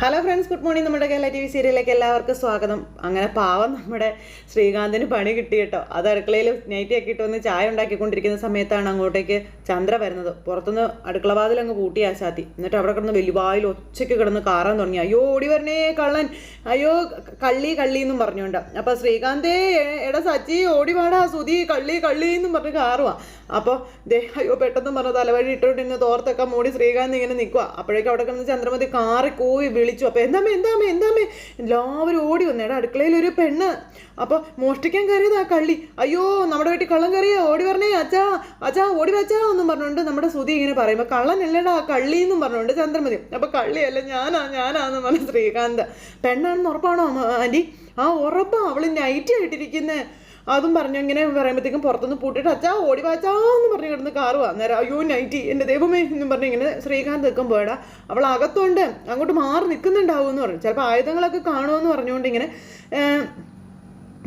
Hello friends good morning നമ്മുടെ Kerala T V സീരിയലിലേക്ക് എല്ലാവർക്കും സ്വാഗതം. അങ്ങനെ പാവം നമ്മുടെ ശ്രീകാന്തിന് പണി കിട്ടി കേട്ടോ. അത് അടുക്കളയിൽ നൈറ്റി ഇട്ട് വന്ന് ചായ ഉണ്ടാക്കിക്കൊണ്ടിരിക്കുന്ന സമയത്താണ് അങ്ങോട്ടേക്ക് ചന്ദ്ര വരുന്നത്. പുറത്തുനിന്ന് അടുക്കള വാതിൽ അങ്ങ് പൂട്ടി ആശാത്തി എന്നിട്ട് അവിടെ കിടന്ന് വലുവായിൽ ഒച്ചയ്ക്ക് കിടന്ന് കാറാൻ തുടങ്ങി. അയ്യോ ഓടി വരണേ കള്ളൻ. അയ്യോ കള്ളി കള്ളി എന്നും പറഞ്ഞുകൊണ്ട്. അപ്പോൾ ശ്രീകാന്തേ എടാ സച്ചി ഓടി വാടാ സുധി കള്ളി കള്ളി എന്നും പറഞ്ഞ് കാറുവാ. അപ്പോൾ ദേ അയ്യോ പെട്ടെന്ന് പറഞ്ഞു തലവഴി ഇട്ടോണ്ട് ഇന്ന് തോർത്തൊക്കെ മൂടി ശ്രീകാന്ത് ഇങ്ങനെ നിൽക്കുക അപ്പോഴേക്കും അവിടെ കിടന്ന് ചന്ദ്രമതി കാറി കൂവി വിളിച്ചു. അപ്പോൾ എന്താമേ എന്താമേ എന്താമേ എല്ലാവരും ഓടി വന്നു. അടുക്കളയിൽ ഒരു പെണ്ണ്. അപ്പോൾ മോഷ്ടിക്കാൻ കയറിയതാ കള്ളി. അയ്യോ നമ്മുടെ വീട്ടിൽ കള്ളം കയറിയോ ഓടി പറഞ്ഞേ അച്ഛാ അച്ഛാ ഓടി വച്ചാ എന്നും പറഞ്ഞുകൊണ്ട് നമ്മുടെ സുതി ഇങ്ങനെ പറയുമ്പോൾ കള്ളനല്ലടാ കള്ളി എന്നും പറഞ്ഞുകൊണ്ട് ചന്ദ്രമതി അപ്പോൾ കള്ളിയല്ല ഞാനാ ഞാനാന്ന് പറഞ്ഞു ശ്രീകാന്ത്. പെണ്ണാണെന്ന് ഉറപ്പാണോ ആന്റി ആ ഉറപ്പാ അവൾ നൈറ്റ് ആയിട്ടിരിക്കുന്നേ. അതും പറഞ്ഞു ഇങ്ങനെ പറയുമ്പോഴത്തേക്കും പുറത്തുനിന്ന് പൂട്ടിട്ട് അച്ഛാ ഓടി വാച്ചാ എന്ന് പറഞ്ഞ് കിടന്ന് കാറ് വന്നേരം അയ്യോ നൈറ്റി എന്റെ ദൈവമേ എന്നും പറഞ്ഞ് ഇങ്ങനെ ശ്രീകാന്ത് നിൽക്കുമ്പോഴാ അവൾ അകത്തുണ്ട് അങ്ങോട്ട് മാറി നിൽക്കുന്നുണ്ടാവും എന്ന് പറഞ്ഞു. ചിലപ്പോൾ ആയുധങ്ങളൊക്കെ കാണുമെന്ന് പറഞ്ഞുകൊണ്ട് ഇങ്ങനെ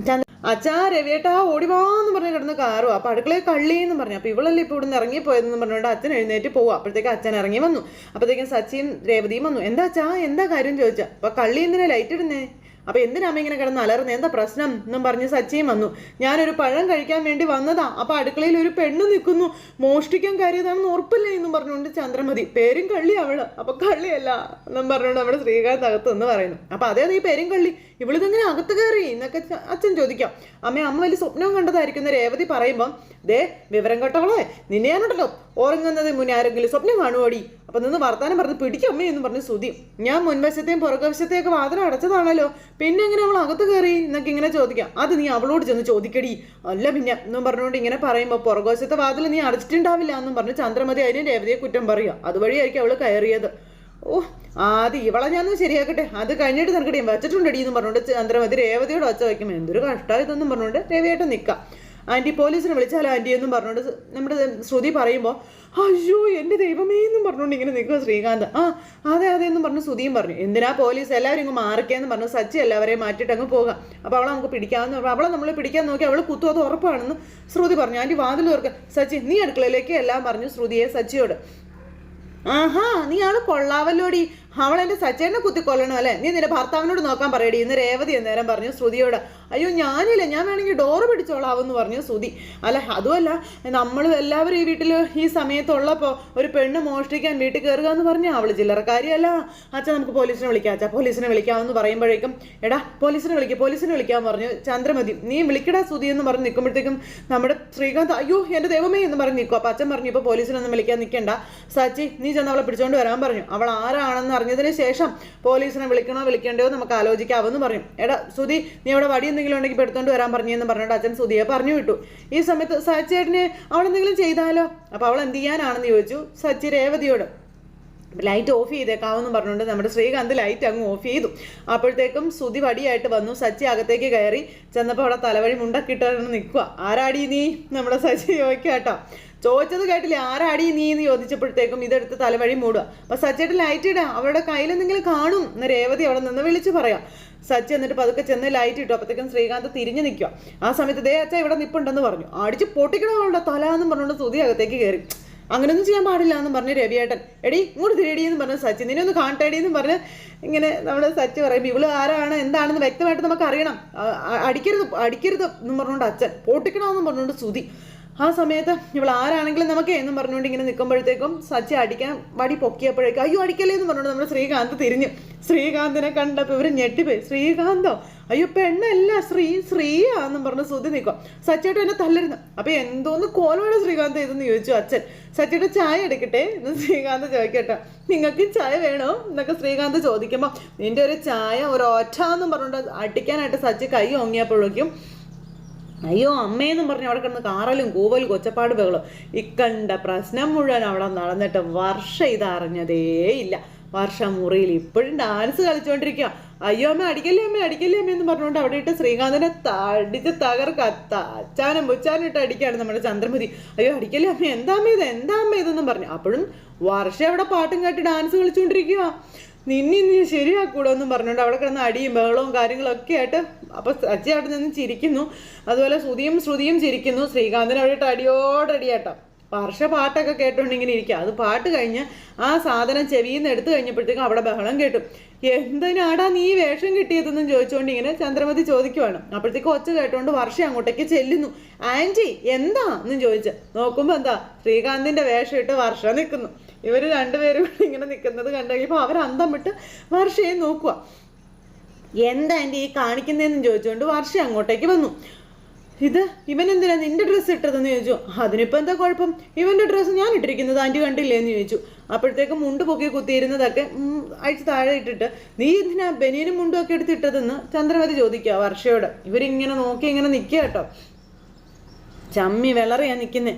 ചന്ദ്ര അച്ഛാ രവിയേട്ടാ ഓടിവാന്ന് പറഞ്ഞ് കിടന്ന് കാറുവാ അപ്പൊ അടുക്കളയിൽ കള്ളി എന്ന് പറഞ്ഞു. അപ്പോൾ ഇവളല്ലേ ഇപ്പൊ ഇവിടുന്ന് ഇറങ്ങി പോയതെന്ന് പറഞ്ഞുകൊണ്ട് അച്ഛൻ എഴുന്നേറ്റ് പോകും അപ്പോഴത്തേക്ക് അച്ഛൻ ഇറങ്ങി വന്നു. അപ്പോഴത്തേക്കും സച്ചിയും രേവതിയും വന്നു. എന്താ അച്ഛാ എന്താ കാര്യം ചോദിച്ചാ? അപ്പൊ കള്ളി എന്തിനാ ലൈറ്റ് ഇടുന്നേ? അപ്പൊ എന്തിനാ ഇങ്ങനെ കിടന്ന് അലറുന്നത് എന്താ പ്രശ്നം എന്നും പറഞ്ഞ് സച്ചിയും വന്നു. ഞാനൊരു പഴം കഴിക്കാൻ വേണ്ടി വന്നതാ. അപ്പൊ അടുക്കളയിൽ ഒരു പെണ്ണ് നിൽക്കുന്നു. മോഷ്ടിക്കാൻ കയറിയതാണെന്ന് ഉറപ്പില്ലേ എന്നും പറഞ്ഞുകൊണ്ട് ചന്ദ്രമതി പേരും കള്ളി അവൾ. അപ്പൊ കള്ളിയല്ല എന്നും പറഞ്ഞുകൊണ്ട് നമ്മുടെ ശ്രീകാന്ത് അകത്ത് എന്ന് പറയുന്നു. അപ്പൊ അതേ ഈ പേരും കള്ളി. ഇവളിതെങ്ങനെ അകത്ത് കയറി? എന്നൊക്കെ അച്ഛൻ ചോദിക്കാം. അമ്മ അമ്മ വലിയ സ്വപ്നം കണ്ടതായിരിക്കുന്ന രേവതി പറയുമ്പം ദേ വിവരം കേട്ടോളേ നിന്നെ ഞാനുണ്ടല്ലോ ഉറങ്ങുന്നത് മുന്നേ ആരെങ്കിലും സ്വപ്നം കാണുവോടി? അപ്പൊ നിന്ന് വർത്താനം പറഞ്ഞ് പിടിക്കും അമ്മേ എന്ന് പറഞ്ഞ് സുതി ഞാൻ മുൻവശത്തെയും പുറകുവശത്തെയും ഒക്കെ വാതിൽ അടച്ചതാണല്ലോ. പിന്നെ എങ്ങനെ അവൾ അകത്ത് കയറി എന്നൊക്കെ ഇങ്ങനെ ചോദിക്കാം. അത് നീ അവളോട് ചെന്ന് ചോദിക്കടി. അല്ല പിന്നെ എന്നും പറഞ്ഞുകൊണ്ട് ഇങ്ങനെ പറയുമ്പോൾ പുറകോശത്തെ വാതിൽ നീ അടച്ചിട്ടുണ്ടാവില്ല എന്നും പറഞ്ഞ് ചന്ദ്രമതി അതിന് രേവതിയെ കുറ്റം പറയുക. അതുവഴിയായിരിക്കും അവൾ കയറിയത്. ഓ ആദ്യം ഇവളെ ഞാനൊന്ന് ശരിയാക്കട്ടെ. അത് കഴിഞ്ഞിട്ട് നിനക്കടി വെച്ചിട്ടുണ്ടടി എന്ന് പറഞ്ഞുകൊണ്ട് ചന്ദ്രമതി രേവതിയോട് ഒച്ച വയ്ക്കും എന്തൊരു കഷ്ടം ഇതെന്നും പറഞ്ഞുകൊണ്ട് രേവിയായിട്ട് നിൽക്കാം ആന്റി പോലീസിനെ വിളിച്ചാൽ ആന്റി എന്നും പറഞ്ഞുകൊണ്ട് നമ്മുടെ ശ്രുതി പറയുമ്പോൾ അയ്യോ എന്റെ ദൈവമേ എന്നും പറഞ്ഞുകൊണ്ട് ഇങ്ങനെ നിൽക്കുക ശ്രീകാന്ത്. ആ അതെ അതെ എന്നും പറഞ്ഞു ശ്രുതിയും പറഞ്ഞു. എന്തിനാ പോലീസ് എല്ലാവരും ഇങ്ങ് മാറിക്കാന്ന് പറഞ്ഞു സച്ചി എല്ലാവരെയും മാറ്റിയിട്ട് അങ്ങ് പോകാം. അപ്പോൾ അവളെ നമുക്ക് പിടിക്കാമെന്ന് പറഞ്ഞു അവളെ നമ്മൾ പിടിക്കാൻ നോക്കി അവൾ കുത്തു അത് ഉറപ്പാണെന്ന് ശ്രുതി പറഞ്ഞു. ആന്റി വാതിൽ തുറക്കുക സച്ചി നീ അടുക്കളയിലേക്ക് എല്ലാം പറഞ്ഞു ശ്രുതിയെ സച്ചിയോട്. ആഹാ നീ ആൾ കൊള്ളാവല്ലോടി. അവൾ എന്റെ സച്ചേനെ കുത്തിക്കൊല്ലണം അല്ലേ? നീ നിന്റെ ഭർത്താവിനോട് നോക്കാൻ പറയടി. ഇന്ന് രേവതി എന്നേരം പറഞ്ഞു ശ്രുതിയോട് അയ്യോ ഞാനില്ല. ഞാൻ വേണമെങ്കിൽ ഡോറ് പിടിച്ചോളാവെന്ന് പറഞ്ഞു ശ്രുതി. അല്ല അതുമല്ല നമ്മൾ എല്ലാവരും ഈ വീട്ടിൽ ഈ സമയത്തുള്ളപ്പോൾ ഒരു പെണ്ണ് മോഷ്ടിക്കാൻ വീട്ടിൽ കയറുക എന്ന് പറഞ്ഞാൽ അവൾ ചില്ലറക്കാരിയല്ല. അച്ഛൻ നമുക്ക് പോലീസിനെ വിളിക്കാം. അച്ഛാ പോലീസിനെ വിളിക്കാമെന്ന് പറയുമ്പോഴേക്കും എടാ പോലീസിനെ വിളിക്കുക പോലീസിനെ വിളിക്കാൻ പറഞ്ഞു. ചന്ദ്രമതി നീ വിളിക്കടാ ശ്രുതി എന്ന് പറഞ്ഞ് നിൽക്കുമ്പോഴത്തേക്കും നമ്മുടെ ശ്രീകാന്ത് അയ്യോ എന്റെ ദൈവമേ എന്ന് പറഞ്ഞ് നിൽക്കും. അപ്പം അച്ഛൻ പറഞ്ഞു ഇപ്പോൾ പോലീസിനൊന്നും വിളിക്കാൻ നിൽക്കണ്ട സച്ചി നീ ചെന്ന് അവളെ പിടിച്ചോണ്ട് വരാൻ പറഞ്ഞു. അവൾ ആരാണെന്ന് അറിഞ്ഞതിന് ശേഷം പോലീസിനെ വിളിക്കണോ വിളിക്കേണ്ടയോ നമുക്ക് ആലോചിക്കാവെന്ന് പറഞ്ഞു. എടാ സുധി നീ അവിടെ വടി എന്തെങ്കിലും ഉണ്ടെങ്കിൽ എടുത്തോണ്ട് വരാൻ പറഞ്ഞെന്ന് പറഞ്ഞിട്ട് അച്ഛൻ സുധിയെ പറഞ്ഞു വിട്ടു. ഈ സമയത്ത് സച്ചേട്ടന് അവളെന്തെങ്കിലും ചെയ്താലോ? അപ്പോൾ അവൾ എന്ത് ചെയ്യാനാണെന്ന് ചോദിച്ചു. സച്ചി രേവതിയോട് ലൈറ്റ് ഓഫ് ചെയ്തേക്കാവെന്ന് പറഞ്ഞുകൊണ്ട് നമ്മുടെ ശ്രീകാന്ത് ലൈറ്റ് അങ്ങ് ഓഫ് ചെയ്തു. അപ്പോഴത്തേക്കും സുതി വടിയായിട്ട് വന്നു. സച്ചി അകത്തേക്ക് കയറി ചെന്നപ്പോൾ അവിടെ തലവഴി മുണ്ടക്കിട്ടാണ് നിൽക്കുക. ആരാടി നീ? നമ്മുടെ സച്ചി ചോദിക്കാട്ടോ ചോദിച്ചത് കേട്ടില്ലേ ആരാടി നീ എന്ന് ചോദിച്ചപ്പോഴത്തേക്കും ഇതെടുത്ത് തലവഴി മൂടുക. അപ്പൊ സച്ചേട്ടൻ ലൈറ്റ് ഇടാ അവരുടെ കയ്യിൽ എന്തെങ്കിലും കാണും. എന്ന് രേവതി അവിടെ നിന്ന് വിളിച്ചു പറയാം. സച്ചി എന്നിട്ട് പതുക്കെ ചെന്ന് ലൈറ്റ് ഇട്ടു അപ്പോഴത്തേക്കും ശ്രീകാന്ത് തിരിഞ്ഞു നിൽക്കുക ആ സമയത്ത് ദേ അച്ഛ ഇവിടെ നിപ്പുണ്ടെന്ന് പറഞ്ഞു. അടിച്ച് പൊട്ടിക്കണവളുടെ തല എന്ന് പറഞ്ഞുകൊണ്ട് സുതി അകത്തേക്ക് കയറി. അങ്ങനെയൊന്നും ചെയ്യാൻ പാടില്ല എന്ന് പറഞ്ഞ് രവിയേട്ടൻ എടി ഇങ്ങോട്ട് തിരിയടി എന്ന് പറഞ്ഞ് സച്ചി നിന്നെ ഒന്ന് കാണട്ടെടി എന്ന് പറഞ്ഞ് ഇങ്ങനെ നമ്മൾ സച്ച് പറയും. ഇവൾ ആരാണ്? എന്താണെന്ന് വ്യക്തമായിട്ട് നമുക്ക് അറിയണം അടിക്കരുത് അടിക്കരുത് എന്ന് പറഞ്ഞുകൊണ്ട് അച്ഛൻ പൊട്ടിക്കണമെന്ന് പറഞ്ഞുകൊണ്ട് സുതി ആ സമയത്ത് ഇവൾ ആരാണെങ്കിലും നമുക്ക് എന്നും പറഞ്ഞുകൊണ്ട് ഇങ്ങനെ നിൽക്കുമ്പോഴത്തേക്കും സച്ചി അടിക്കാൻ വടി പൊക്കിയപ്പോഴേക്കും അയ്യോ അടിക്കല്ലേ എന്ന് പറഞ്ഞുകൊണ്ട് നമ്മുടെ ശ്രീകാന്ത് തിരിഞ്ഞു. ശ്രീകാന്തിനെ കണ്ടപ്പോൾ ഇവർ ഞെട്ടിപ്പോയി. ശ്രീകാന്തോ? അയ്യോ പെണ്ണല്ല ശ്രീ ശ്രീയാന്നും പറഞ്ഞ് സുതി നിൽക്കും. സച്ചേട്ടൻ എന്നെ തല്ലരുന്നു അപ്പൊ എന്തോന്ന് കോലോടെ ശ്രീകാന്ത് ചെയ്തെന്ന് ചോദിച്ചു അച്ഛൻ. സച്ചേട്ടൻ ചായ എടുക്കട്ടെ എന്ന് ശ്രീകാന്ത് ചോദിക്കട്ടെ. നിങ്ങൾക്ക് ചായ വേണോ? എന്നൊക്കെ ശ്രീകാന്ത് ചോദിക്കുമ്പോൾ നിന്റെ ഒരു ചായ ഒരു ഒറ്റ എന്നും പറഞ്ഞുകൊണ്ട് അടിക്കാനായിട്ട് സച്ചി കൈ ഓങ്ങിയപ്പോഴേക്കും അയ്യോ അമ്മയെന്നും പറഞ്ഞ് അവിടെ കിടന്ന് കാറലും കൂവലും കൊച്ചപ്പാട് ബഹളം ഇക്കണ്ട പ്രശ്നം മുഴുവൻ അവിടെ നടന്നിട്ട് വർഷം ഇതറിഞ്ഞതേ ഇല്ല. വർഷം മുറിയിൽ ഇപ്പോഴും ഡാൻസ് കളിച്ചുകൊണ്ടിരിക്കുക അയ്യോ അമ്മ അടിക്കല്ലേ അമ്മ അടിക്കല്ലേ അമ്മ എന്ന് പറഞ്ഞുകൊണ്ട് അവിടെ ഇട്ട് ശ്രീകാന്തിനെ തടിച്ച് തകർക്കത്ത അച്ചാനും ബുച്ചാനും ഇട്ട് അടിക്കുകയാണ് നമ്മുടെ ചന്ദ്രമതി അയ്യോ അടിക്കല്ലേ അമ്മ എന്താ അമ്മ ഇത്? എന്താ അമ്മ ഇതെന്നും പറഞ്ഞു. അപ്പോഴും വർഷം അവിടെ പാട്ടും കേട്ട് ഡാൻസ് കളിച്ചുകൊണ്ടിരിക്കുക നിന്നി നീ ശരിയാക്കൂടോ എന്നും പറഞ്ഞുകൊണ്ട് അവിടെ കിടന്ന് അടിയും ബഹളവും കാര്യങ്ങളൊക്കെ ആയിട്ട് അപ്പൊ സജ്ജ അവിടെ നിന്ന് ചിരിക്കുന്നു. അതുപോലെ ശ്രുതിയും ശ്രുതിയും ചിരിക്കുന്നു. ശ്രീകാന്തിന് അവിടെ അടിയോടടിയാട്ടോ വർഷ പാട്ടൊക്കെ കേട്ടോണ്ടിങ്ങനെ ഇരിക്കുക. അത് പാട്ട് കഴിഞ്ഞ് ആ സാധനം ചെവിയിൽ നിന്ന് എടുത്തു കഴിഞ്ഞപ്പോഴത്തേക്കും അവിടെ ബഹളം കേട്ടു. എന്തിനാടാ നീ വേഷം കിട്ടിയതെന്നും ചോദിച്ചുകൊണ്ട് ഇങ്ങനെ ചന്ദ്രമതി ചോദിക്കുവാണ്. അപ്പോഴത്തേക്ക് ഒച്ച കേട്ടോണ്ട് വർഷ അങ്ങോട്ടേക്ക് ചെല്ലുന്നു. ആന്റി എന്താ? എന്നും ചോദിച്ച്. നോക്കുമ്പോൾ എന്താ? ശ്രീകാന്തിന്റെ വേഷം ഇട്ട് വർഷ നിൽക്കുന്നു. ഇവർ രണ്ടുപേരും ഇങ്ങനെ നിൽക്കുന്നത് കണ്ടു അവർ അന്തം വിട്ട് വർഷയെ നോക്കുക എന്താ എന്റെ ഈ കാണിക്കുന്നതെന്നും ചോദിച്ചുകൊണ്ട് വർഷ അങ്ങോട്ടേക്ക് വന്നു. ഇത്? ഇവൻ എന്തിനാ നിന്റെ ഡ്രസ്സ് ഇട്ടതെന്ന് ചോദിച്ചു. അതിനിപ്പോൾ എന്താ കുഴപ്പം? ഇവന്റെ ഡ്രസ്സ് ഞാൻ ഇട്ടിരിക്കുന്നത് ആന്റി കണ്ടില്ലേ എന്ന് ചോദിച്ചു. അപ്പോഴത്തേക്കും മുണ്ട് പൊക്കി കുത്തിയിരുന്നതൊക്കെ അഴിച്ച് താഴെ ഇട്ടിട്ട് നീ എന്തിനാ ബനിയനും മുണ്ടും ഒക്കെ എടുത്തിട്ടതെന്ന് ചന്ദ്രവതി ചോദിക്കുക വർഷയോട്. ഇവരിങ്ങനെ നോക്കി ഇങ്ങനെ നിൽക്കുക കേട്ടോ. ചമ്മി വിളറിയാ നിൽക്കുന്നേ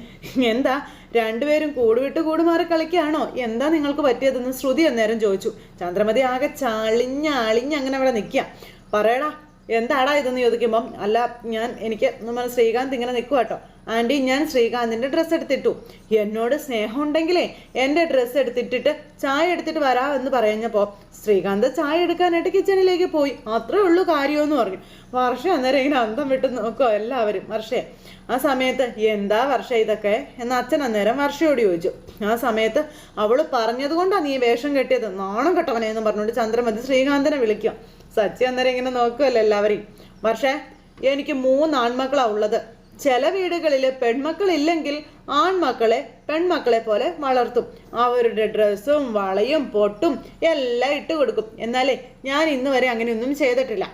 എന്താ രണ്ടുപേരും കൂടുവിട്ട് കൂടുമാറി കളിക്കുകയാണോ എന്താ നിങ്ങൾക്ക് പറ്റിയതെന്ന് ശ്രുതി അന്നേരം ചോദിച്ചു. ചന്ദ്രമതി ആകെ ചളിഞ്ഞ അളിഞ്ഞ് അങ്ങനെ അവിടെ നിൽക്കുക പറയടാ എന്താടാ ഇതെന്ന് ചോദിക്കുമ്പം അല്ല ഞാൻ എനിക്ക് നമ്മൾ ശ്രീകാന്ത് ഇങ്ങനെ നിൽക്കുക കേട്ടോ ആന്റി ഞാൻ ശ്രീകാന്തിന്റെ ഡ്രസ്സ് എടുത്തിട്ടു. എന്നോട് സ്നേഹം ഉണ്ടെങ്കിലേ എന്റെ ഡ്രസ്സ് എടുത്തിട്ടിട്ട് ചായ എടുത്തിട്ട് വരാ എന്ന് പറഞ്ഞപ്പോൾ ശ്രീകാന്ത് ചായ എടുക്കാനായിട്ട് കിച്ചണിലേക്ക് പോയി. അത്രേ ഉള്ളൂ കാര്യമെന്ന് പറഞ്ഞു. വർഷം അന്നേരം ഇങ്ങനെ അന്തം വിട്ട് നോക്കുക എല്ലാവരും. വർഷേ ആ സമയത്ത് എന്താ വർഷ ഇതൊക്കെ? എന്ന് അച്ഛൻ അന്നേരം വർഷയോട് ചോദിച്ചു. ആ സമയത്ത് അവൾ പറഞ്ഞത് കൊണ്ടാണ് നീ വേഷം കെട്ടിയത്. നാണം കെട്ടവനെ എന്ന് പറഞ്ഞുകൊണ്ട് ചന്ദ്രമതി ശ്രീകാന്തനെ വിളിക്കുക സച്ചി അന്നേരം ഇങ്ങനെ നോക്കുമല്ലോ എല്ലാവരെയും. പക്ഷേ എനിക്ക് മൂന്ന് ആൺമക്കളാ ഉള്ളത്. ചില വീടുകളിൽ പെൺമക്കളില്ലെങ്കിൽ ആൺമക്കളെ പെൺമക്കളെ പോലെ വളർത്തും. അവരുടെ ഡ്രസ്സും വളയും പൊട്ടും എല്ലാം ഇട്ട് കൊടുക്കും. എന്നാലേ ഞാൻ ഇന്ന് വരെ അങ്ങനെയൊന്നും ചെയ്തിട്ടില്ല.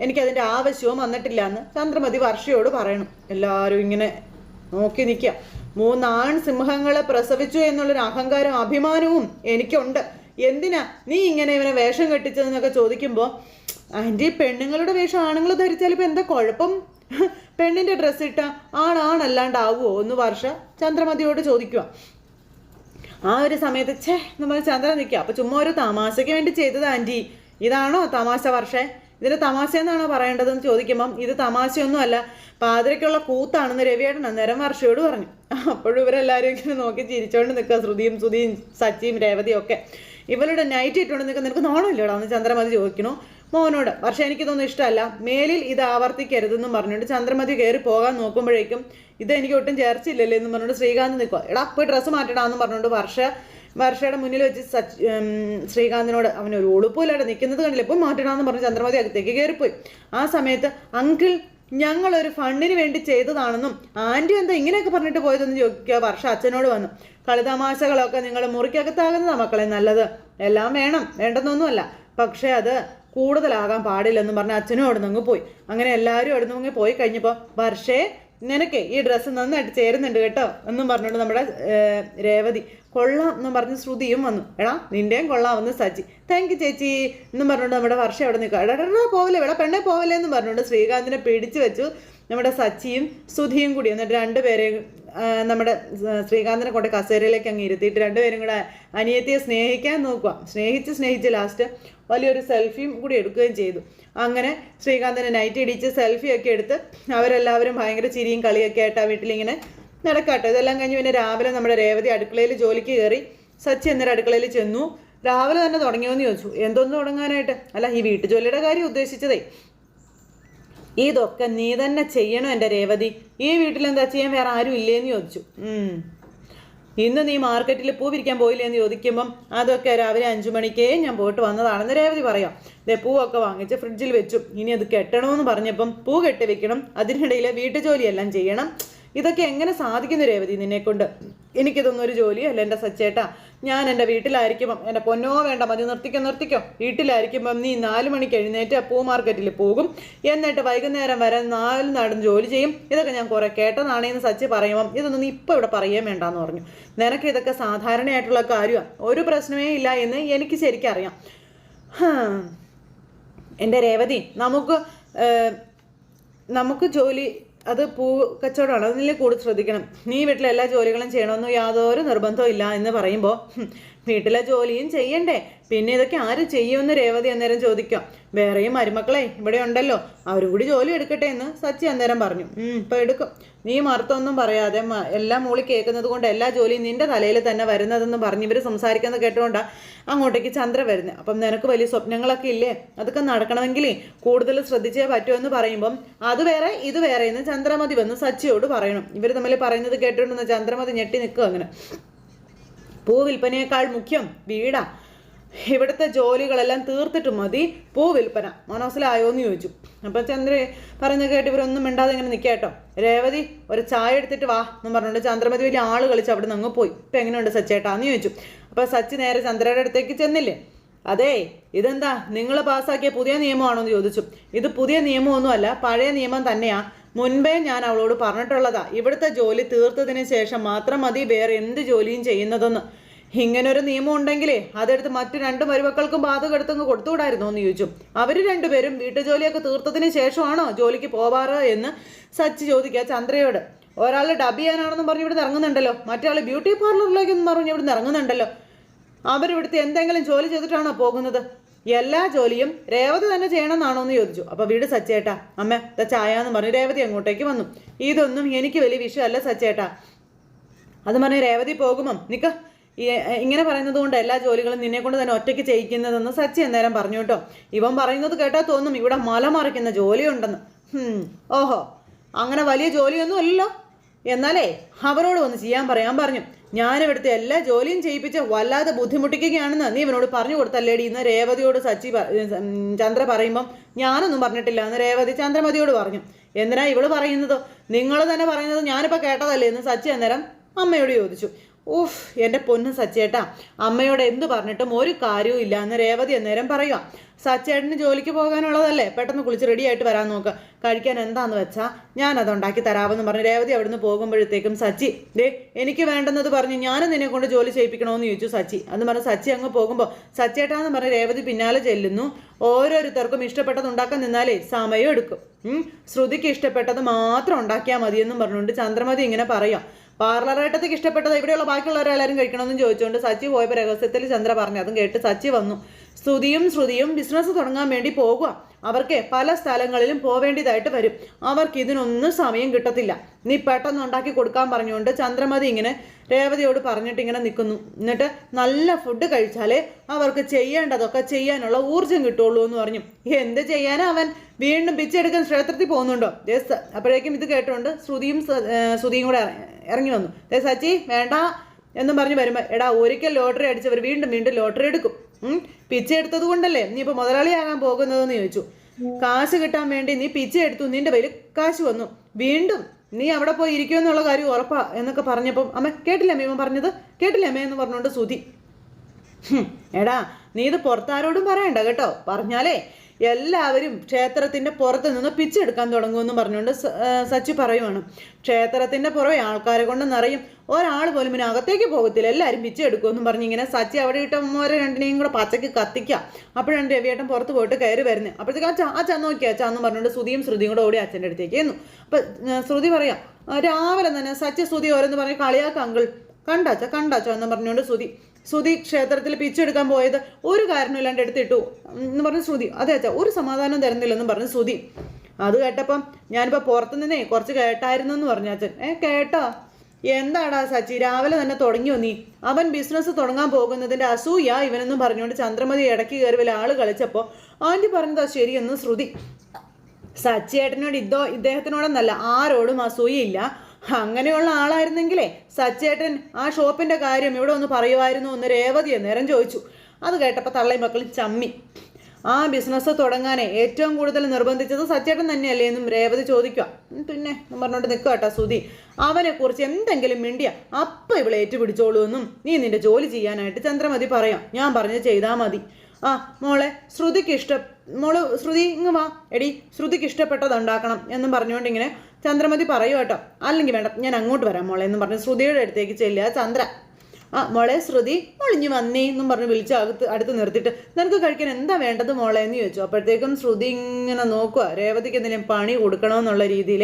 എനിക്കതിന്റെ ആവശ്യവും വന്നിട്ടില്ല എന്ന് ചന്ദ്രമതി വർഷയോട് പറയണം. എല്ലാവരും ഇങ്ങനെ നോക്കി നിൽക്കുക. മൂന്നാൺ സിംഹങ്ങളെ പ്രസവിച്ചു എന്നുള്ളൊരു അഹങ്കാരവും അഭിമാനവും എനിക്കുണ്ട്. എന്തിനാ? നീ ഇങ്ങനെ ഇവനെ വേഷം കെട്ടിച്ചതെന്നൊക്കെ ചോദിക്കുമ്പോൾ ആന്റി പെണ്ണുങ്ങളുടെ വേഷം ആണുങ്ങൾ ധരിച്ചാൽ ഇപ്പം എന്താ കുഴപ്പം? പെണ്ണിന്റെ ഡ്രസ്സ് ഇട്ട ആണാണല്ലാണ്ടാവുമോ എന്ന് വർഷ ചന്ദ്രമതിയോട് ചോദിക്കുക ആ ഒരു സമയത്ത് ഛേ നമ്മൾ ചന്ദ്ര നിൽക്കുക അപ്പോൾ ചുമ്മാ ഒരു തമാശയ്ക്ക് വേണ്ടി ചെയ്തത് ആന്റി ഇതാണോ തമാശ വർഷേ? ഇതിന് തമാശ എന്നാണോ പറയേണ്ടതെന്ന് ചോദിക്കുമ്പം ഇത് തമാശയൊന്നുമല്ല പാതിരയ്ക്കുള്ള കൂത്താണെന്ന് രവിയേട്ടൻ അന്നേരം വർഷയോട് പറഞ്ഞു. അപ്പോഴും ഇവരെല്ലാവരും ഇങ്ങനെ നോക്കി ചിരിച്ചോണ്ട് നിൽക്കുക. ശ്രുതിയും ശ്രുതിയും സച്ചിയും രേവതിയും ഒക്കെ. ഇവരുടെ നൈറ്റ് ഇട്ടുകൊണ്ട് നിൽക്കുന്ന നിനക്ക് നാണമില്ലടാ? എന്ന് ചന്ദ്രമതി ചോദിക്കണു. മോനോട് പക്ഷെ എനിക്കിതൊന്നും ഇഷ്ടമല്ല. മേലിൽ ഇത് ആവർത്തിക്കരുതെന്നും പറഞ്ഞുകൊണ്ട് ചന്ദ്രമതി കയറി പോകാൻ നോക്കുമ്പോഴേക്കും ഇത് എനിക്ക് ഒട്ടും ചേർച്ചില്ലല്ലേ എന്ന് പറഞ്ഞുകൊണ്ട് ശ്രീകാന്ത് നിൽക്കുക എടാ പോയി ഡ്രസ്സ് മാറ്റടാന്ന് പറഞ്ഞുകൊണ്ട് വർഷ വർഷയുടെ മുന്നിൽ വെച്ച് സച്ച് ശ്രീകാന്തിനോട് അവനൊരു ഒരു ഉളുപ്പില്ലാതെ നിൽക്കുന്നത് കണ്ടില്ല? ഇപ്പോൾ മാറ്റണമെന്ന് പറഞ്ഞ് ചന്ദ്രമതി അകത്തേക്ക് കയറിപ്പോയി. ആ സമയത്ത് അങ്കിൾ ഞങ്ങൾ ഒരു ഫണ്ടിന് വേണ്ടി ചെയ്തതാണെന്നും ആന്റി എന്താ ഇങ്ങനെയൊക്കെ പറഞ്ഞിട്ട് പോയതെന്ന് ചോദിക്കുക വർഷ അച്ഛനോട് വന്നു. കളിതമാശകളൊക്കെ നിങ്ങൾ മുറിക്കകത്താകുന്നതാണ് മക്കളെ നല്ലത്. എല്ലാം വേണം വേണ്ടെന്നൊന്നുമല്ല. പക്ഷേ അത് കൂടുതലാകാൻ പാടില്ലെന്നും പറഞ്ഞ് അച്ഛനും അവിടെ നിന്ന് പോയി. അങ്ങനെ എല്ലാവരും അവിടെ നിന്ന് പോയി കഴിഞ്ഞപ്പോൾ വർഷേ നിനക്ക് ഈ ഡ്രസ്സ് നന്നായിട്ട് ചേരുന്നുണ്ട് കേട്ടോ എന്നും പറഞ്ഞുകൊണ്ട് നമ്മുടെ രേവതി കൊള്ളാം എന്നും പറഞ്ഞ് ശ്രുതിയും വന്നു. എടാ നിന്റെയും കൊള്ളാമെന്ന് സജി താങ്ക് യു ചേച്ചി എന്നും പറഞ്ഞുകൊണ്ട് നമ്മുടെ വർഷം അവിടെ നിൽക്കുക എടാ പോവില്ലേ എടാ പെണ്ണെ പോവില്ലേ എന്നും പറഞ്ഞുകൊണ്ട് ശ്രീകാന്തിനെ പിടിച്ചു വെച്ചു നമ്മുടെ സച്ചിയും സുധിയും കൂടി. എന്നിട്ട് രണ്ടുപേരെയും നമ്മുടെ ശ്രീകാന്തിനെ കൊണ്ട് കസേരയിലേക്ക് അങ്ങ് ഇരുത്തിയിട്ട് രണ്ടുപേരും കൂടെ അനിയത്തിയെ സ്നേഹിക്കാൻ നോക്കുക സ്നേഹിച്ച് സ്നേഹിച്ച് ലാസ്റ്റ് വലിയൊരു സെൽഫിയും കൂടി എടുക്കുകയും ചെയ്തു. അങ്ങനെ ശ്രീകാന്തിനെ നൈറ്റ് ഇടിച്ച് സെൽഫിയൊക്കെ എടുത്ത് അവരെല്ലാവരും ഭയങ്കര ചിരിയും കളിയൊക്കെ ആയിട്ട് ആ വീട്ടിലിങ്ങനെ നടക്കാട്ടോ. ഇതെല്ലാം കഴിഞ്ഞ് പിന്നെ രാവിലെ നമ്മുടെ രേവതി അടുക്കളയിൽ ജോലിക്ക് കയറി സച്ചി എന്നൊരു അടുക്കളയിൽ ചെന്നു. രാവിലെ തന്നെ തുടങ്ങിയോന്ന് ചോദിച്ചു. എന്തൊന്ന് തുടങ്ങാനായിട്ട്? അല്ല ഈ വീട്ടുജോലിയുടെ കാര്യം ഉദ്ദേശിച്ചതേ. ഇതൊക്കെ നീ തന്നെ ചെയ്യണം എന്റെ രേവതി? ഈ വീട്ടിലെന്താ ചെയ്യാൻ വേറെ ആരും ഇല്ലേന്ന് ചോദിച്ചു. ഇന്ന് നീ മാർക്കറ്റിൽ പൂ വിരിക്കാൻ പോയില്ലേ എന്ന് ചോദിക്കുമ്പം അതൊക്കെ രാവിലെ അഞ്ചു മണിക്കേ ഞാൻ പോയിട്ട് വന്നതാണെന്ന് രേവതി പറയാം. ദേ പൂവൊക്കെ വാങ്ങിച്ച് ഫ്രിഡ്ജിൽ വെച്ചു. ഇനി അത് കെട്ടണമെന്ന് പറഞ്ഞപ്പം പൂ കെട്ടി വെക്കണം. അതിനിടയിൽ വീട്ടുജോലിയെല്ലാം ചെയ്യണം. ഇതൊക്കെ എങ്ങനെ സാധിക്കുന്നു രേവതി നിന്നെക്കൊണ്ട്? എനിക്കിതൊന്നും ഒരു ജോലിയല്ല എന്റെ സച്ചേട്ടാ. ഞാൻ എന്റെ വീട്ടിലായിരിക്കുമ്പം എന്റെ പൊന്നോ വേണ്ട മതി നിർത്തിക്കോ നിർത്തിക്കോ. വീട്ടിലായിരിക്കുമ്പം നീ നാല് മണിക്ക് എഴുന്നേറ്റ് പൂ മാർക്കറ്റിൽ പോകും. എന്നിട്ട് വൈകുന്നേരം വരെ നാല് നാടും ജോലി ചെയ്യും. ഇതൊക്കെ ഞാൻ കുറേ കേട്ടതാണേന്ന് സച്ചി പറയുമ്പം ഇതൊന്നും നീ ഇപ്പോൾ ഇവിടെ പറയുകയും വേണ്ടാന്ന് പറഞ്ഞു. നിനക്ക് ഇതൊക്കെ സാധാരണയായിട്ടുള്ള കാര്യമാണ് ഒരു പ്രശ്നമേ ഇല്ല എന്ന് എനിക്ക് ശരിക്കും അറിയാം. എന്റെ രേവതി നമുക്ക് നമുക്ക് ജോലി അത് പൂ കച്ചവടമാണ്. അതിൽ കൂടുതൽ ശ്രദ്ധിക്കണം. നീ വീട്ടിലെ എല്ലാ ജോലികളും ചെയ്യണമെന്ന് യാതൊരു നിർബന്ധവും ഇല്ല എന്ന് പറയുമ്പോൾ വീട്ടിലെ ജോലിയും ചെയ്യണ്ടേ? പിന്നെ ഇതൊക്കെ ആര് ചെയ്യുമെന്ന് രേവതി അന്നേരം ചോദിക്കാം. വേറെയും മരുമക്കളെ ഇവിടെ ഉണ്ടല്ലോ. അവരും കൂടി ജോലി എടുക്കട്ടെ എന്ന് സച്ചി അന്നേരം പറഞ്ഞു. ഇപ്പൊ എടുക്കും. നീ മറുത്തൊന്നും പറയാതെ എല്ലാം മൂളി കേൾക്കുന്നത് കൊണ്ട് എല്ലാ ജോലിയും നിന്റെ തലയിൽ തന്നെ വരുന്നതെന്ന് പറഞ്ഞ് ഇവർ സംസാരിക്കുന്നത് കേട്ടുകൊണ്ടാ അങ്ങോട്ടേക്ക് ചന്ദ്ര വരുന്നത് അപ്പം നിനക്ക് വലിയ സ്വപ്നങ്ങളൊക്കെ ഇല്ലേ? അതൊക്കെ നടക്കണമെങ്കിൽ കൂടുതൽ ശ്രദ്ധിച്ചേ പറ്റുമെന്ന് പറയുമ്പം അത് വേറെ ഇത് വേറെ എന്ന് ചന്ദ്രമതി വന്ന് സച്ചിയോട് പറയണം. ഇവർ തമ്മിൽ പറയുന്നത് കേട്ടുകൊണ്ടെന്ന് ചന്ദ്രമതി ഞെട്ടി നിൽക്കുക അങ്ങനെ. പൂ വിൽപ്പനയേക്കാൾ മുഖ്യം വീടാ. ഇവിടുത്തെ ജോലികളെല്ലാം തീർത്തിട്ട് മതി പൂ വിൽപ്പന മനസ്സിലായോ എന്ന് ചോദിച്ചു. അപ്പം ചന്ദ്ര പറഞ്ഞ കേട്ട് ഇവരൊന്നും മിണ്ടാതെ ഇങ്ങനെ നിൽക്കാട്ടോ രേവതി ഒരു ചായ എടുത്തിട്ട് വാ എന്ന് പറഞ്ഞുകൊണ്ട് ചന്ദ്രമതി വലിയ ആൾ കളിച്ച് അവിടെ നിന്ന് അങ്ങ് പോയി. ഇപ്പം എങ്ങനെയുണ്ട് സച്ചേട്ടാന്ന് ചോദിച്ചു. അപ്പോൾ സച്ചി നേരെ ചന്ദ്രയുടെ അടുത്തേക്ക് ചെന്നില്ലേ? അതെ ഇതെന്താ? നിങ്ങൾ പാസ്സാക്കിയ പുതിയ നിയമമാണോ എന്ന് ചോദിച്ചു. ഇത് പുതിയ നിയമമൊന്നുമല്ല പഴയ നിയമം തന്നെയാ. മുൻപേ ഞാൻ അവളോട് പറഞ്ഞിട്ടുള്ളതാ ഇവിടുത്തെ ജോലി തീർത്തതിന് ശേഷം മാത്രം മതി വേറെ എന്ത് ജോലിയും ചെയ്യുന്നതെന്ന്. ഇങ്ങനൊരു നിയമം ഉണ്ടെങ്കിലേ അതെടുത്ത് മറ്റു രണ്ട് മരുമക്കൾക്കും ബാധകെടുത്തങ്ങ് കൊടുത്തുകൂടായിരുന്നു എന്ന് ചോദിച്ചു. അവർ രണ്ടുപേരും വീട്ടുജോലിയൊക്കെ തീർത്തതിന് ശേഷമാണോ ജോലിക്ക് പോവാറ് എന്ന് സച്ചി ചോദിക്കുക ചന്ദ്രയോട്. ഒരാൾ ഡബ് ചെയ്യാനാണെന്നും പറഞ്ഞ് ഇവിടെ ഇറങ്ങുന്നുണ്ടല്ലോ മറ്റേ ബ്യൂട്ടി പാർലറിലേക്കെന്ന് പറഞ്ഞ് ഇവിടെ ഇറങ്ങുന്നുണ്ടല്ലോ. അവരിവിടുത്തെ എന്തെങ്കിലും ജോലി ചെയ്തിട്ടാണോ പോകുന്നത്? എല്ലാ ജോലിയും രേവതി തന്നെ ചെയ്യണമെന്നാണോ എന്ന് ചോദിച്ചു. അപ്പൊ വീട് സച്ചേട്ടാ അമ്മ ചായ എന്ന് പറഞ്ഞു രേവതി അങ്ങോട്ടേക്ക് വന്നു. ഇതൊന്നും എനിക്ക് വലിയ വിഷയമല്ല സച്ചേട്ടാ. അത് പറഞ്ഞ് രേവതി പോകുമോ നിക്ക ഇങ്ങനെ പറയുന്നത് കൊണ്ട് എല്ലാ ജോലികളും നിന്നെ കൊണ്ട് തന്നെ ഒറ്റയ്ക്ക് ചെയ്യിക്കുന്നതെന്ന് സച്ചി അന്നേരം പറഞ്ഞു കേട്ടോ. ഇവൻ പറയുന്നത് കേട്ടാൽ തോന്നും ഇവിടെ മല മറിക്കുന്ന ജോലിയുണ്ടെന്ന്. ഓഹോ അങ്ങനെ വലിയ ജോലിയൊന്നും അല്ലല്ലോ എന്നാലേ അവരോട് ഒന്ന് ചെയ്യാൻ പറയാൻ പറഞ്ഞു. ഞാനിവിടുത്തെ എല്ലാ ജോലിയും ചെയ്യിപ്പിച്ച് വല്ലാതെ ബുദ്ധിമുട്ടിക്കുകയാണെന്ന് നീ ഇവനോട് പറഞ്ഞു കൊടുത്തല്ലേടി. ഇന്ന് രേവതിയോട് സച്ചി ചന്ദ്ര പറയുമ്പം ഞാനൊന്നും പറഞ്ഞിട്ടില്ല. എന്ന് രേവതി ചന്ദ്രമതിയോട് പറഞ്ഞു. എന്തിനാ ഇവൾ പറയുന്നത്? നിങ്ങൾ തന്നെ പറയുന്നത് ഞാനിപ്പോൾ കേട്ടതല്ലേ എന്ന് സച്ചി അന്നേരം അമ്മയോട് ചോദിച്ചു. ഉഫ് എന്റെ പൊന്ന് സച്ചേട്ടാ. അമ്മയോട് എന്ത് പറഞ്ഞിട്ടും ഒരു കാര്യവും ഇല്ല എന്ന് രേവതി അന്നേരം പറയുക സച്ചേട്ടന് ജോലിക്ക് പോകാനുള്ളതല്ലേ? പെട്ടെന്ന് കുളിച്ച് റെഡി ആയിട്ട് വരാൻ നോക്ക്. കഴിക്കാൻ എന്താന്ന് വെച്ചാൽ ഞാൻ അത് ഉണ്ടാക്കി തരാമെന്ന് പറഞ്ഞ് രേവതി അവിടുന്ന് പോകുമ്പോഴത്തേക്കും സച്ചി ദേ എനിക്ക് വേണ്ടെന്നത് പറഞ്ഞ് ഞാനും നിന്നെ കൊണ്ട് ജോലി ചെയ്യിപ്പിക്കണമെന്ന് ചോദിച്ചു സച്ചി. അന്ന് പറഞ്ഞ് സച്ചി അങ്ങ് പോകുമ്പോൾ സച്ചേട്ടാന്ന് പറഞ്ഞ് രേവതി പിന്നാലെ ചെല്ലുന്നു. ഓരോരുത്തർക്കും ഇഷ്ടപ്പെട്ടത് ഉണ്ടാക്കാൻ നിന്നാലേ സമയം എടുക്കും. ശ്രുതിക്ക് ഇഷ്ടപ്പെട്ടത് മാത്രം ഉണ്ടാക്കിയാൽ മതിയെന്നും പറഞ്ഞുകൊണ്ട് ചന്ദ്രമതി ഇങ്ങനെ പറയാം പാർലറേട്ടത്തേക്ക് ഇഷ്ടപ്പെട്ടത്. ഇവിടെയുള്ള ബാക്കിയുള്ളവരെല്ലാവരും കഴിക്കണമെന്ന് ചോദിച്ചുകൊണ്ട് സച്ചി പോയപ്പോൾ രഹസ്യത്തിൽ ചന്ദ്ര പറഞ്ഞു. അതും കേട്ട് സച്ചി വന്നു. സ്തുതിയും ശ്രുതിയും ബിസിനസ് തുടങ്ങാൻ വേണ്ടി പോകുക. അവർക്ക് പല സ്ഥലങ്ങളിലും പോവേണ്ടതായിട്ട് വരും. അവർക്ക് ഇതിനൊന്നും സമയം കിട്ടത്തില്ല. നീ പെട്ടെന്ന് ഉണ്ടാക്കി കൊടുക്കാൻ പറഞ്ഞുകൊണ്ട് ചന്ദ്രമതി ഇങ്ങനെ രേവതിയോട് പറഞ്ഞിട്ട് ഇങ്ങനെ നിൽക്കുന്നു. എന്നിട്ട് നല്ല ഫുഡ് കഴിച്ചാലേ അവർക്ക് ചെയ്യേണ്ടതൊക്കെ ചെയ്യാനുള്ള ഊർജം കിട്ടുള്ളൂ എന്ന് പറഞ്ഞു. എന്ത് ചെയ്യാനാ അവൻ? വീണ്ടും പിച്ചെടുക്കാൻ ക്ഷേത്രത്തിൽ പോകുന്നുണ്ടോ? ദേ സ- അപ്പോഴേക്കും ഇത് കേട്ടുകൊണ്ട് ശ്രുതിയും ശ്രുതിയും കൂടെ ഇറങ്ങി വന്നു. ദേ സച്ചി വേണ്ട എന്നും പറഞ്ഞ് വരുമ്പോൾ എടാ ഒരിക്കൽ ലോട്ടറി അടിച്ചവർ വീണ്ടും വീണ്ടും ലോട്ടറി എടുക്കും. ഉം. പിച്ച എടുത്തത് കൊണ്ടല്ലേ? നീ ഇപ്പൊ മുതലാളിയാകാൻ പോകുന്നതെന്ന് ചോദിച്ചു. കാശ് കിട്ടാൻ വേണ്ടി നീ പിച്ച എടുത്തു. നിന്റെ പേര് കാശ് വന്നു. വീണ്ടും നീ അവിടെ പോയി ഇരിക്കുമെന്നുള്ള കാര്യം ഉറപ്പാ എന്നൊക്കെ പറഞ്ഞപ്പം അമ്മ കേട്ടില്ല അമ്മ ഇവൻ പറഞ്ഞത്? കേട്ടില്ല അമ്മ എന്ന് പറഞ്ഞുകൊണ്ട് ഹും, എടാ നീ ഇത് പുറത്താരോടും പറയണ്ട കേട്ടോ. പറഞ്ഞാലേ എല്ലാവരും ക്ഷേത്രത്തിന്റെ പുറത്ത് നിന്ന് പിച്ചെടുക്കാൻ തുടങ്ങുമെന്ന് പറഞ്ഞുകൊണ്ട് ആ, സച്ചി പറയുവാണ്. ക്ഷേത്രത്തിന്റെ പുറമെ ആൾക്കാരെ കൊണ്ട് നിറയും. ഒരാൾ പോലും പിന്നെ അകത്തേക്ക് പോകത്തില്ല. എല്ലാവരും പിച്ചെടുക്കുമെന്നും പറഞ്ഞ് ഇങ്ങനെ സച്ചി അവിടെ ഇട്ടമ്മോരെ രണ്ടിനെയും കൂടെ പച്ചയ്ക്ക് കത്തിക്കുക അപ്പോഴാണ് രവിയേട്ടൻ പുറത്ത് പോയിട്ട് കയറി വരുന്നത് അപ്പോഴത്തേക്ക് അച്ഛാ അച്ഛാ നോക്കിയാ അച്ഛാ എന്ന് പറഞ്ഞുകൊണ്ട് ശ്രുതിയും ശ്രുതിയും കൂടെ ഓടി അച്ഛന്റെ അടുത്തേക്ക് എന്നു അപ്പം ശ്രുതി പറയാം രാവിലെ തന്നെ സച്ചി ശ്രുതി ഓരോന്ന് പറഞ്ഞ് കളിയാക്ക അങ്കിൾ. കണ്ടാച്ച കണ്ടാച്ചോ എന്ന് പറഞ്ഞുകൊണ്ട് ശ്രുതി ശ്രുതി ക്ഷേത്രത്തിൽ പിച്ചെടുക്കാൻ പോയത് ഒരു കാരണമില്ലാണ്ട് എടുത്തിട്ടു. എന്ന് പറഞ്ഞ് ശ്രുതി അതെ അച്ഛാ ഒരു സമാധാനം തരുന്നില്ലെന്നും പറഞ്ഞ് ശ്രുതി. അത് കേട്ടപ്പം ഞാനിപ്പോൾ പുറത്തു നിന്നേ കുറച്ച് കേട്ടായിരുന്നു എന്ന് പറഞ്ഞു അച്ഛൻ. ഏ കേട്ടോ. എന്താടാ സച്ചി രാവിലെ തന്നെ തുടങ്ങി നീ? അവൻ ബിസിനസ് തുടങ്ങാൻ പോകുന്നതിന്റെ അസൂയ ഇവനെന്നും പറഞ്ഞുകൊണ്ട് ചന്ദ്രമതി ഇടയ്ക്ക് കയറി വല്ല ആൾ കളിച്ചപ്പോൾ ആന്റി പറഞ്ഞതാ ശരിയെന്ന് ശ്രുതി. സച്ചേട്ടനോട് ഇതോ ഇദ്ദേഹത്തിനോടൊന്നല്ല ആരോടും അസൂയയില്ല അങ്ങനെയുള്ള ആളായിരുന്നെങ്കിലേ സച്ചേട്ടൻ ആ ഷോപ്പിന്റെ കാര്യം ഇവിടെ ഒന്ന് പറയുമായിരുന്നു എന്ന് രേവതി നേരം ചോദിച്ചു. അത് കേട്ടപ്പോൾ തള്ളയും മക്കളും ചമ്മി. ആ ബിസിനസ് തുടങ്ങാനേ ഏറ്റവും കൂടുതൽ നിർബന്ധിച്ചത് സച്ചേട്ടൻ തന്നെയല്ലേ എന്നും രേവതി ചോദിക്കുക. പിന്നെ പറഞ്ഞോണ്ട് നിൽക്കുക കേട്ടോ സുധി. അവനെ കുറിച്ച് എന്തെങ്കിലും മിണ്ടിയ അപ്പം ഇവളെ ഏറ്റുപിടിച്ചോളൂ എന്നും നീ നിന്റെ ജോലി ചെയ്യാനായിട്ട് ചന്ദ്രമതി പറയാം. ഞാൻ പറഞ്ഞ് ചെയ്താൽ മതി. ആ മോളെ ശ്രുതിക്ക് ഇഷ്ട മോൾ ശ്രുതി ഇങ്ങ് വാ. എടി ശ്രുതിക്ക് ഇഷ്ടപ്പെട്ടത് ഉണ്ടാക്കണം എന്നും പറഞ്ഞുകൊണ്ട് ഇങ്ങനെ ചന്ദ്രമതി പറയൂ കേട്ടോ. അല്ലെങ്കിൽ വേണ്ട ഞാൻ അങ്ങോട്ട് വരാം മോളെ എന്നും പറഞ്ഞ് ശ്രുതിയുടെ അടുത്തേക്ക് ചെല്ലുക. ചന്ദ്ര ആ മോളെ ശ്രുതി ഒളിഞ്ഞു വന്നേ എന്നും പറഞ്ഞ് വിളിച്ച് അകത്ത് അടുത്ത് നിർത്തിയിട്ട് നിനക്ക് കഴിക്കാൻ എന്താ വേണ്ടത് മോളെ? എന്ന് ചോദിച്ചു. അപ്പോഴത്തേക്കും ശ്രുതി ഇങ്ങനെ നോക്കുക. രേവതിക്ക് എന്തെങ്കിലും പണി കൊടുക്കണമെന്നുള്ള രീതിയിൽ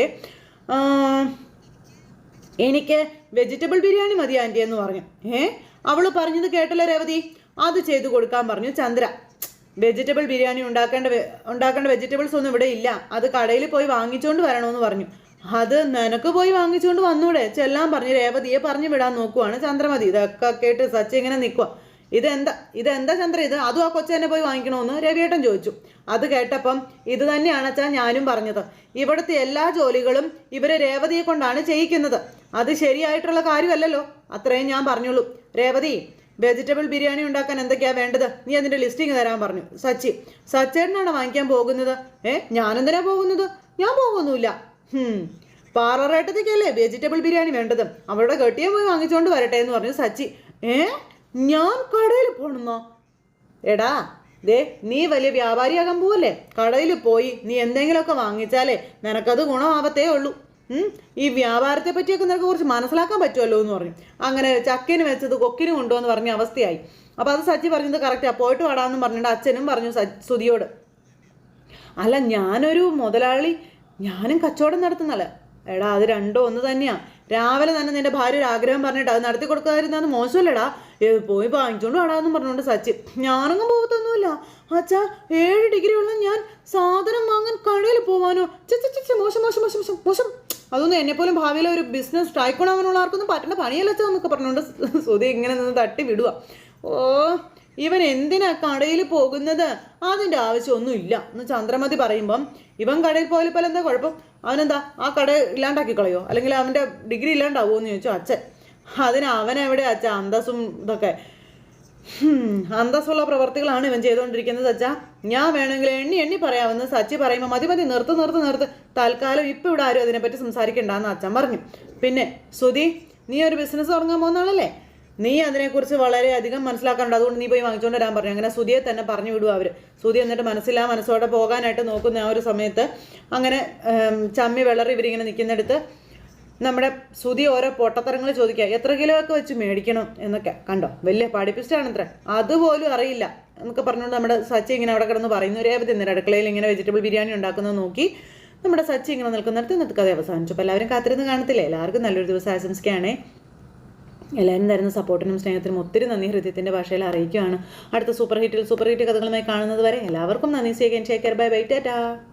എനിക്ക് വെജിറ്റബിൾ ബിരിയാണി മതി ആന്റി എന്ന് പറഞ്ഞു. ഏ? അവൾ പറഞ്ഞത് കേട്ടല്ലോ രേവതി. അത് ചെയ്തു കൊടുക്കാൻ പറഞ്ഞു ചന്ദ്ര. വെജിറ്റബിൾ ബിരിയാണി ഉണ്ടാക്കേണ്ട ഉണ്ടാക്കേണ്ട വെജിറ്റബിൾസ് ഒന്നും ഇവിടെ ഇല്ല. അത് കടയിൽ പോയി വാങ്ങിച്ചുകൊണ്ട് വരണമെന്ന് പറഞ്ഞു. അത് നിനക്ക് പോയി വാങ്ങിച്ചുകൊണ്ട് വന്നൂടെ. ചെല്ലാൻ പറഞ്ഞു. രേവതിയെ പറഞ്ഞു വിടാൻ നോക്കുവാണ് ചന്ദ്രമതി. ഇതൊക്കെ കേട്ട് സച്ചി ഇങ്ങനെ നിൽക്കുക ഇതെന്താ? ഇതെന്താ ചന്ദ്ര? ഇത് അതും ആ കൊച്ചു തന്നെ പോയി വാങ്ങിക്കണമെന്ന് രവിയേട്ടൻ ചോദിച്ചു. അത് കേട്ടപ്പം ഇത് തന്നെയാണ് അച്ഛാ ഞാനും പറഞ്ഞത്. ഇവിടുത്തെ എല്ലാ ജോലികളും ഇവരെ രേവതിയെ കൊണ്ടാണ് ചെയ്യിക്കുന്നത്. അത് ശരിയായിട്ടുള്ള കാര്യമല്ലല്ലോ. അത്രയും ഞാൻ പറഞ്ഞുള്ളൂ രേവതി വെജിറ്റബിൾ ബിരിയാണി ഉണ്ടാക്കാൻ എന്തൊക്കെയാ വേണ്ടത്? നീ അതിന്റെ ലിസ്റ്റിങ് തരാൻ പറഞ്ഞു. സച്ചി സച്ചേട്ടനാണ് വാങ്ങിക്കാൻ പോകുന്നത്? ഏ ഞാനെന്തിനാ പോകുന്നത്? ഞാൻ പോകുന്നില്ല പാററേട്ടത്തേക്കല്ലേ വെജിറ്റബിൾ ബിരിയാണി വേണ്ടത്? അവരുടെ കെട്ടിയെ പോയി വാങ്ങിച്ചുകൊണ്ട് വരട്ടെ എന്ന് പറഞ്ഞു സച്ചി. ഏ? ഞാൻ കടയിൽ പോണെന്നോ? എടാ ദേ നീ വലിയ വ്യാപാരിയാകാൻ പോവല്ലേ? കടയിൽ പോയി നീ എന്തെങ്കിലുമൊക്കെ വാങ്ങിച്ചാലേ നിനക്കത് ഗുണമാവത്തേ ഉള്ളൂ. ഈ വ്യാപാരത്തെ പറ്റിയൊക്കെ നിനക്ക് കുറച്ച് മനസ്സിലാക്കാൻ പറ്റുമല്ലോ എന്ന് പറഞ്ഞു. അങ്ങനെ ചക്കിന് വെച്ചത് കൊക്കിന് കൊണ്ടുവന്ന് പറഞ്ഞ അവസ്ഥയായി. അപ്പോൾ അത് സച്ചി പറഞ്ഞത് കറക്റ്റാണ് പോയിട്ട് വാടാന്ന് പറഞ്ഞിട്ട് അച്ഛനും പറഞ്ഞു സുതിയോട് അല്ല ഞാനൊരു മുതലാളി ഞാനും കച്ചവടം നടത്തുന്നല്ല? എടാ അത് രണ്ടോ ഒന്ന് തന്നെയാ. രാവിലെ തന്നെ നിന്റെ ഭാര്യ ഒരു ആഗ്രഹം പറഞ്ഞിട്ട് അത് നടത്തി കൊടുക്കാതിരുന്നത് മോശമല്ലടാ. പോയി വാങ്ങിച്ചോണ്ട് വാടാന്ന് പറഞ്ഞുകൊണ്ട് സച്ചി ഞാനൊന്നും പോകത്തൊന്നുമില്ല അച്ഛാ ഏഴ് ഡിഗ്രി ഉള്ള ഞാൻ സാധനം വാങ്ങാൻ കടയിൽ പോവാനോ? ചെ ചെ, ചെ, ചെ, മോശം മോശം മോശം മോശം മോശം. അതൊന്നും എന്നെപ്പോലും ഭാവിയിലെ ഒരു ബിസിനസ് സ്ട്രൈക്ക് ആവാനുള്ള ആർക്കൊന്നും പറ്റേണ്ട പണിയല്ല എന്നൊക്കെ പറഞ്ഞുകൊണ്ട് സുധി ഇങ്ങനെ നിന്ന് തട്ടി വിടുക ഓ ഇവൻ എന്തിനാ കടയിൽ പോകുന്നത്? അതിന്റെ ആവശ്യമൊന്നും ഇല്ല എന്ന് ചന്ദ്രമതി പറയുമ്പം ഇവൻ കടയിൽ പോയാൽ എന്താ കുഴപ്പം? അവനെന്താ ആ കട ഇല്ലാണ്ടാക്കി കളയോ? അല്ലെങ്കിൽ അവന്റെ ഡിഗ്രി ഇല്ലാണ്ടാവുമോ എന്ന് ചോദിച്ചു അച്ഛൻ. അതിന് അവനെവിടെ അച്ഛ? അന്തസ്സും ഇതൊക്കെ. അന്തസ്സുള്ള പ്രവർത്തികളാണ് ഇവൻ ചെയ്തുകൊണ്ടിരിക്കുന്നത് അച്ഛാ. ഞാൻ വേണമെങ്കിൽ എണ്ണി എണ്ണി പറയാമെന്ന് സച്ചി പറയുമ്പോൾ മതി മതി നിർത്ത് നിർത്ത് നിർത്ത്. തൽക്കാലം ഇപ്പം ഇവിടെ ആരും അതിനെപ്പറ്റി സംസാരിക്കണ്ടെന്ന് അച്ഛൻ പറഞ്ഞു. പിന്നെ സുധി നീ ഒരു ബിസിനസ് തുടങ്ങാൻ പോകുന്ന നീ അതിനെക്കുറിച്ച് വളരെയധികം മനസ്സിലാക്കാനുണ്ട്. അതുകൊണ്ട് നീ പോയി വാങ്ങിച്ചുകൊണ്ട് വരാൻ പറഞ്ഞു. അങ്ങനെ സുധിയെ തന്നെ പറഞ്ഞു വിടുക അവർ സുധി എന്നിട്ട് മനസ്സിലാ മനസ്സോടെ പോകാനായിട്ട് നോക്കുന്ന ആ ഒരു സമയത്ത് അങ്ങനെ ചമ്മി വിളറി ഇവരിങ്ങനെ നിൽക്കുന്നിടത്ത് നമ്മുടെ സുധി ഓരോ പൊട്ടത്തരങ്ങൾ ചോദിക്കുക എത്ര കിലോ ഒക്കെ വെച്ച് മേടിക്കണം? എന്നൊക്കെ. കണ്ടോ? വലിയ പഠിപ്പിച്ചിട്ടാണ് അത്ര അതുപോലും അറിയില്ല. എന്നൊക്കെ പറഞ്ഞുകൊണ്ട് നമ്മുടെ സച്ചി ഇങ്ങനെ അവിടെ കിടന്ന് പറയുന്നു. രേവതി ഇന്നലെ അടുക്കളയിൽ ഇങ്ങനെ വെജിറ്റബിൾ ബിരിയാണി ഉണ്ടാക്കുന്നത് നോക്കി നമ്മുടെ സച്ചി ഇങ്ങനെ നിൽക്കുന്നിടത്ത് ഇന്നത്തെ കഥ അവസാനിച്ചു. അപ്പോൾ എല്ലാവരും കാത്തിരുന്ന് കാണത്തില്ലേ? എല്ലാവർക്കും നല്ലൊരു ദിവസം ആശംസിക്കുകയാണേ. എല്ലാവരും തരുന്ന സപ്പോർട്ടിനും സ്നേഹത്തിനും ഒത്തിരി നന്ദി ഹൃദയത്തിന്റെ ഭാഷയിൽ അറിയിക്കുകയാണ്. അടുത്ത സൂപ്പർ ഹിറ്റിൽ സൂപ്പർ ഹിറ്റ് കഥകളുമായി കാണുന്നത് വരെ എല്ലാവർക്കും നന്ദി. സ്വീകരിച്ചേക്കർ ബൈ ബൈ ടാറ്റാ